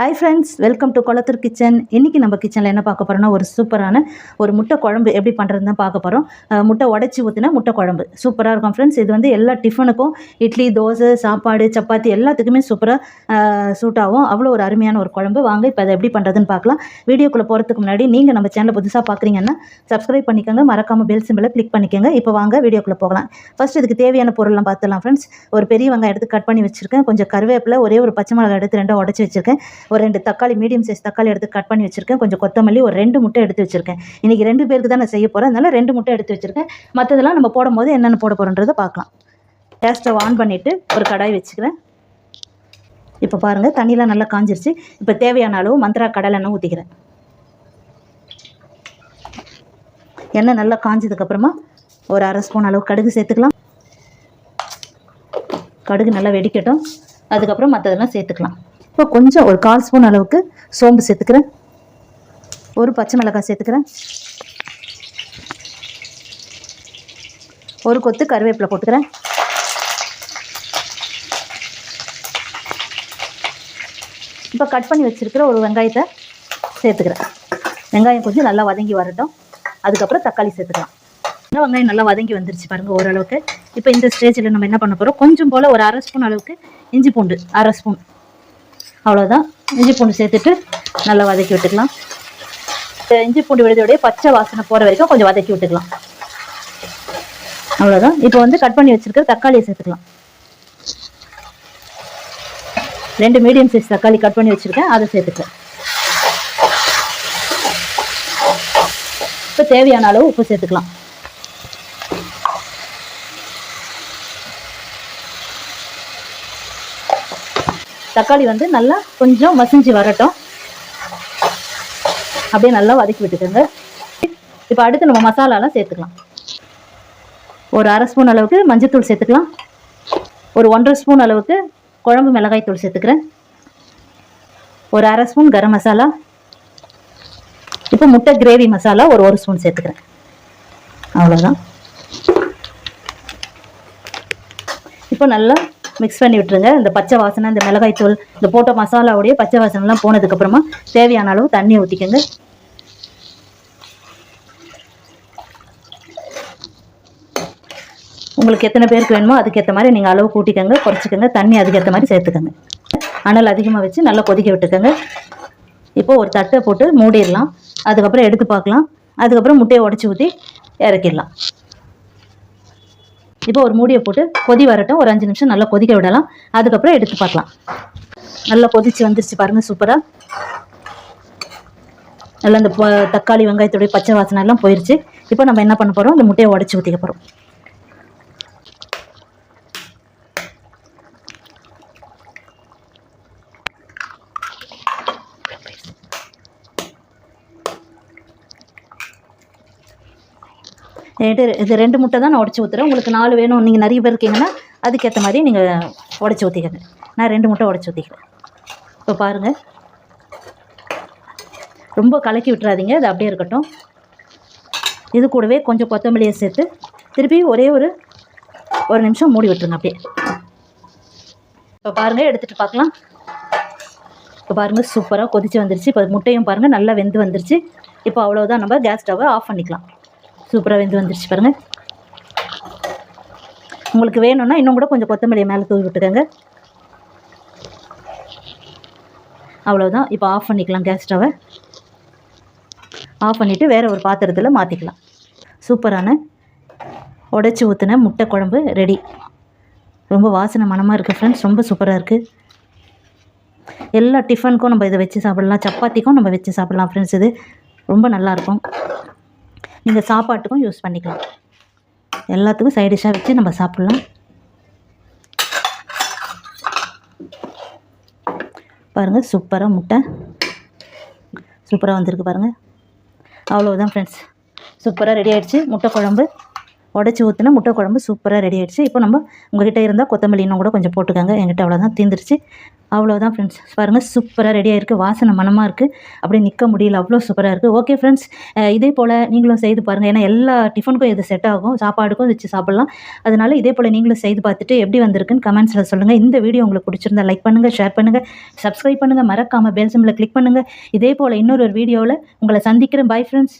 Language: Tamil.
Hi friends welcome to Kulathur kitchen இன்றைக்கி நம்ம கிச்சனில் என்ன பார்க்க போகிறோம்னா ஒரு சூப்பரான ஒரு முட்டை குழம்பு எப்படி பண்ணுறதுன்னு தான் பார்க்க போகிறோம் முட்டை உடச்சி ஊற்றினா முட்டை குழம்பு. சூப்பராக இருக்கும் ஃப்ரெண்ட்ஸ் இது வந்து எல்லா டிஃபனுக்கும் இட்லி தோசை சாப்பாடு சப்பாத்தி எல்லாத்துக்குமே சூப்பராக சூட் ஆகும். அவ்வளோ ஒரு அருமையான ஒரு குழம்பு. வாங்க இப்போ அதை எப்படி பண்ணுறதுன்னு பார்க்கலாம். வீடியோக்குள்ளே போகிறதுக்கு முன்னாடி நீங்கள் நம்ம சேனலை புதுசாக பார்க்குறீங்கன்னா சப்ஸ்கிரைப் பண்ணிக்கோங்க. மறக்காமல் பெல் சிம்பிளை கிளிக் பண்ணிக்கோங்க. இப்போ வாங்க வீடியோக்குள்ளே போகலாம். ஃபர்ஸ்ட் இதுக்கு தேவையான பொருள்லாம் பார்த்துலாம் ஃப்ரெண்ட்ஸ் ஒரு பெரிய வெங்காயம் எடுத்து கட் பண்ணி வச்சுருக்கேன். கொஞ்சம் கருவேப்பிலை ஒரே ஒரு பச்சை மிளகாய் எடுத்து ரெண்டாக உடச்சி வச்சுருக்கேன். ஒரு ரெண்டு தக்காளி மீடியம் சைஸ் தக்காளி எடுத்து கட் பண்ணி வச்சுருக்கேன். கொஞ்சம் கொத்தமல்லி ஒரு ரெண்டு முட்டை எடுத்து வச்சுருக்கேன். இன்றைக்கி ரெண்டு பேருக்கு தான் நான் செய்ய போகிறேன் அதனால் ரெண்டு முட்டை எடுத்து வச்சுருக்கேன். மற்றதெல்லாம் நம்ம போடும்போது என்னென்ன போட போகிறோன்றதை பார்க்கலாம். கேஸ் ஸ்டவ் ஆன் பண்ணிவிட்டு ஒரு கடாய் வச்சுக்கிறேன். இப்போ பாருங்கள் தண்ணியெலாம் நல்லா காஞ்சிருச்சு. இப்போ தேவையான அளவு மந்த்ரா கடலை எண்ணெய் ஊற்றிக்கிறேன் எண்ணெய் நல்லா காஞ்சதுக்கப்புறமா ஒரு அரை ஸ்பூன் அளவு கடுகு சேர்த்துக்கலாம். கடுகு நல்லா வெடிக்கட்டும். அதுக்கப்புறம் மற்றதெல்லாம் சேர்த்துக்கலாம். இப்போ கொஞ்சம் ஒரு கால் ஸ்பூன் அளவுக்கு சோம்பு சேர்த்துக்கிறேன். ஒரு பச்சை மிளகாய் சேர்த்துக்கிறேன். ஒரு கொத்து கருவேப்பிலை போட்டுக்கிறேன். இப்போ கட் பண்ணி வச்சுருக்கிற ஒரு வெங்காயத்தை சேர்த்துக்கிறேன். வெங்காயம் கொஞ்சம் நல்லா வதங்கி வரட்டும். அதுக்கப்புறம் தக்காளி சேர்த்துக்கலாம். இன்னும் வெங்காயம் நல்லா வதங்கி வந்துருச்சு பாருங்கள் ஓரளவுக்கு. இப்போ இந்த ஸ்டேஜில் நம்ம என்ன பண்ண போகிறோம் கொஞ்சம் போல் ஒரு அரை ஸ்பூன் அளவுக்கு இஞ்சி பூண்டு அரை ஸ்பூன். அவ்வளோதான் இஞ்சி பூண்டு சேர்த்துட்டு நல்லா வதக்கி விட்டுக்கலாம். இஞ்சி பூண்டு விழுதோடைய பச்சை வாசனை போகிற வரைக்கும் கொஞ்சம் வதக்கி விட்டுக்கலாம். அவ்வளோதான் இப்போ வந்து கட் பண்ணி வச்சுருக்க தக்காளியை சேர்த்துக்கலாம். ரெண்டு மீடியம் சைஸ் தக்காளி கட் பண்ணி வச்சுருக்கேன். அதை சேர்த்துக்கலாம். இப்போ தேவையான அளவு உப்பு சேர்த்துக்கலாம். தக்காளி வந்து நல்லா கொஞ்சம் மசிஞ்சு வரட்டும். அப்படியே நல்லா வதக்கி விட்டுக்கோங்க. இப்போ அடுத்து நம்ம மசாலாலாம் சேர்த்துக்கலாம். ஒரு அரை ஸ்பூன் அளவுக்கு மஞ்சத்தூள் சேர்த்துக்கலாம். ஒரு ஒன்றரை ஸ்பூன் அளவுக்கு குழம்பு மிளகாய் தூள் சேர்த்துக்கிறேன். ஒரு அரை ஸ்பூன் கரம் மசாலா. இப்போ முட்டை கிரேவி மசாலா ஒரு ஒரு ஸ்பூன் சேர்த்துக்கிறேன். அவ்வளோதான் இப்போ நல்லா மிக்ஸ் பண்ணி விட்டுருங்க. இந்த பச்சை வாசனை இந்த மிளகாய் தூள் இந்த போட்ட மசாலாவுடைய பச்சை வாசனைலாம் போனதுக்கப்புறமா தேவையான அளவு தண்ணி ஊற்றிக்கோங்க உங்களுக்கு எத்தனை பேருக்கு வேணுமோ அதுக்கேற்ற மாதிரி நீங்கள் அளவு கூட்டிக்கோங்க குறைச்சிக்கோங்க தண்ணி அதுக்கேற்ற மாதிரி சேர்த்துக்கோங்க. அனல் அதிகமாக வச்சு நல்லா கொதிக்க விட்டுக்கோங்க. இப்போ ஒரு தட்டை போட்டு மூடிடலாம். அதுக்கப்புறம் எடுத்து பார்க்கலாம். அதுக்கப்புறம் முட்டையை உடச்சி ஊற்றி இறக்கிடலாம். இப்போ ஒரு மூடியை போட்டு கொதி வரட்டும். ஒரு அஞ்சு நிமிஷம் நல்லா கொதிக்க விடலாம். அதுக்கப்புறம் எடுத்து பார்க்கலாம். நல்லா கொதிச்சு வந்துருச்சு பாருங்க சூப்பராக நல்லா இந்த தக்காளி வெங்காயத்துடைய பச்சை வாசனை எல்லாம் போயிருச்சு. இப்போ நம்ம என்ன பண்ண போகிறோம் இந்த முட்டையை உடச்சி ஊற்றிக்க போகிறோம் இது ரெண்டு முட்டை தான் நான் உடச்சி ஊற்றுறேன் உங்களுக்கு நாலு வேணும். நீங்கள் நிறைய பேர் இருக்கீங்கன்னா அதுக்கேற்ற மாதிரி நீங்கள் உடச்சி ஊற்றிக்கங்க நான் ரெண்டு முட்டை உடச்சி ஊற்றிக்கிறேன் இப்போ பாருங்கள் ரொம்ப கலக்கி விட்டுறாதீங்க. அது அப்படியே இருக்கட்டும். இது கூடவே கொஞ்சம் கொத்தமல்லியை சேர்த்து திருப்பி ஒரே ஒரு ஒரு நிமிஷம் மூடி விட்டுருங்க அப்படியே. இப்போ பாருங்கள் எடுத்துகிட்டு பார்க்கலாம். இப்போ பாருங்கள் சூப்பராக கொதிச்சு வந்துருச்சு. இப்போ முட்டையும் பாருங்கள் நல்லா வெந்து வந்துருச்சு. இப்போ அவ்வளோதான் நம்ம கேஸ் ஸ்டவ்வை ஆஃப் பண்ணிக்கலாம். சூப்பராக வெந்து வந்துருச்சு பாருங்கள் உங்களுக்கு வேணும்னா இன்னும் கூட கொஞ்சம் கொத்தமல்லியை மேலே தூவி விட்டுக்கோங்க. அவ்வளோதான் இப்போ ஆஃப் பண்ணிக்கலாம் கேஸ் ஸ்டவை ஆஃப் பண்ணிவிட்டு வேறு ஒரு பாத்திரத்தில் மாற்றிக்கலாம் சூப்பரான உடச்சி ஊற்றின முட்டை குழம்பு ரெடி ரொம்ப வாசனை மனமாக இருக்குது ஃப்ரெண்ட்ஸ் ரொம்ப சூப்பராக இருக்குது எல்லா டிஃபனுக்கும் நம்ம இதை வச்சு சாப்பிடலாம். சப்பாத்திக்கும் நம்ம வச்சு சாப்பிடலாம் ஃப்ரெண்ட்ஸ் இது ரொம்ப நல்லாயிருக்கும் நீங்கள் சாப்பாட்டுக்கும் யூஸ் பண்ணிக்கலாம். எல்லாத்துக்கும் சைட் டிஷ்ஷாக வச்சு நம்ம சாப்பிட்லாம். பாருங்கள் சூப்பராக முட்டை. சூப்பராக வந்திருக்கு பாருங்கள் அவ்வளோதான் ஃப்ரெண்ட்ஸ் சூப்பராக ரெடி ஆகிடுச்சு முட்டை குழம்பு. உடச்சி ஊற்றின முட்டை குழம்பு சூப்பராக ரெடி ஆகிடுச்சு இப்போ நம்ம உங்ககிட்ட இருந்தால் கொத்தமல்லி இன்னும் கூட கொஞ்சம் போட்டுக்கோங்க. என்கிட்ட அவ்வளோதான் தீந்துருச்சு. அவ்வளோதான் ஃப்ரெண்ட்ஸ் பாருங்கள் சூப்பராக ரெடியாக இருக்குது வாசனை மனமாக இருக்குது அப்படியே நிற்க முடியல. அவ்வளோ சூப்பராக இருக்குது ஓகே ஃப்ரெண்ட்ஸ் இதே போல் நீங்களும் செய்து பாருங்கள் ஏன்னா எல்லா டிஃபனுக்கும் இது செட் ஆகும். சாப்பாடுக்கும் வச்சு சாப்பிட்லாம். அதனால் இதே போல் நீங்களும் செய்து பார்த்துட்டு எப்படி வந்திருக்குன்னு கமெண்ட்ஸில் சொல்லுங்கள் இந்த வீடியோ உங்களுக்கு பிடிச்சிருந்தா லைக் பண்ணுங்கள் ஷேர் பண்ணுங்கள் சப்ஸ்கிரைப் பண்ணுங்கள் மறக்காமல் பெல் சிம்மில் கிளிக் பண்ணுங்கள் இதே போல் இன்னொரு வீடியோவில் உங்களை சந்திக்கிறேன். Bye friends